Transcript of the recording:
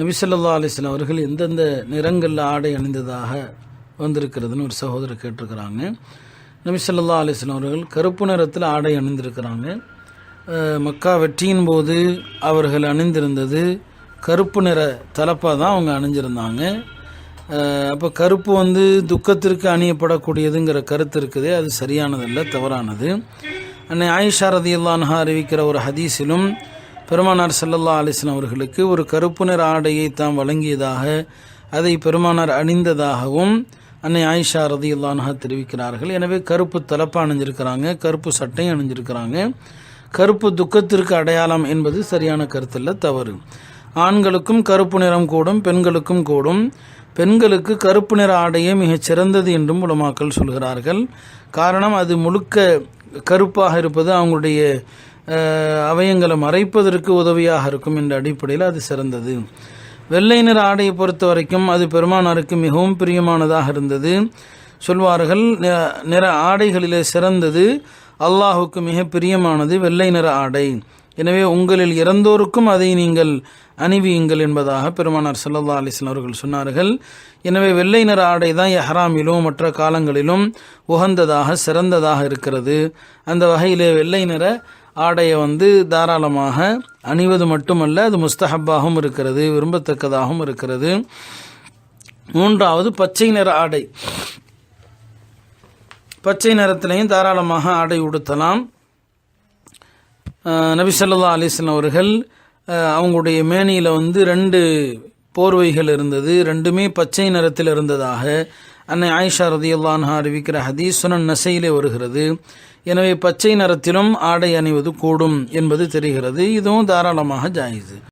நபிசல்லா அலிஸ்லாம் அவர்கள் எந்தெந்த நிறங்களில் ஆடை அணிந்ததாக வந்திருக்கிறதுன்னு ஒரு சகோதரர் கேட்டிருக்கிறாங்க. நபிசல்லா அலிஸ்லாம் அவர்கள் கருப்பு நிறத்தில் ஆடை அணிந்திருக்கிறாங்க. மக்கா வெற்றியின் போது அவர்கள் அணிந்திருந்தது கருப்பு நிற தலப்பாக தான் அவங்க அணிஞ்சிருந்தாங்க. அப்போ கருப்பு வந்து துக்கத்திற்கு அணியப்படக்கூடியதுங்கிற கருத்து இருக்குதே. அது சரியானதல்ல தவறானது. அன்னை ஆயிஷா ரதியுல்லான்ஹா அறிவிக்கிற ஒரு ஹதீஸிலும் பெருமானார் செல்லல்லா அலிஸ்லாம் அவர்களுக்கு ஒரு கருப்பு நிற ஆடையை தாம் வழங்கியதாக அதை பெருமானார் அணிந்ததாகவும் அன்னை ஆயிஷா ரதியுல்லான்ஹா தெரிவிக்கிறார்கள். எனவே கருப்பு தலப்பா அணிஞ்சிருக்கிறாங்க கருப்பு சட்டை அணிஞ்சிருக்கிறாங்க. கருப்பு துக்கத்திற்கு அடையாளம் என்பது சரியான கருத்தல்ல தவறு. ஆண்களுக்கும் கருப்பு நிறம் கூடும் பெண்களுக்கும் கூடும். பெண்களுக்கு கருப்பு நிற ஆடையே மிகச் சிறந்தது என்றும் உலமாக்கள் சொல்கிறார்கள். காரணம் அது முழுக்க கருப்பாக இருப்பது அவங்களுடைய அவயங்களை மறைப்பதற்கு உதவியாக இருக்கும் என்ற அடிப்படையில் அது சிறந்தது. வெள்ளை நிற ஆடையை பொறுத்த வரைக்கும் அது பெருமானாருக்கு மிகவும் பிரியமானதாக இருந்தது. சொல்வார்கள் நிற ஆடைகளிலே சிறந்தது அல்லாஹுக்கு மிக பிரியமானது வெள்ளை நிற ஆடை. எனவே உங்களில் இறந்தோருக்கும் அதை நீங்கள் அணிவியுங்கள் என்பதாக பெருமானார் சல்லா அலிஸ்லாம் அவர்கள் சொன்னார்கள். எனவே வெள்ளை நிற ஆடை தான் எஹராமிலும் மற்ற காலங்களிலும் உகந்ததாக சிறந்ததாக இருக்கிறது. அந்த வகையிலே வெள்ளை நிற ஆடையை வந்து தாராளமாக அணிவது மட்டுமல்ல அது முஸ்தஹப்பாகவும் இருக்கிறது விரும்பத்தக்கதாகவும் இருக்கிறது. மூன்றாவது பச்சை நிற ஆடை. பச்சை நிறத்திலையும் தாராளமாக ஆடை உடுத்தலாம். அஹ் நபி அவர்கள் அவங்களுடைய மேனியில் வந்து ரெண்டு போர்வைகள் இருந்தது ரெண்டுமே பச்சை நிறத்தில் இருந்ததாக. அன்னை ஆயிஷா ரதியுல்லான்ஹா அறிவிக்கிற ஹதீஸ் சுனன் நசையிலே வருகிறது. எனவே பச்சை நிறத்திலும் ஆடை அணிவது கூடும் என்பது தெரிகிறது. இதுவும் தாராளமாக ஜாயிது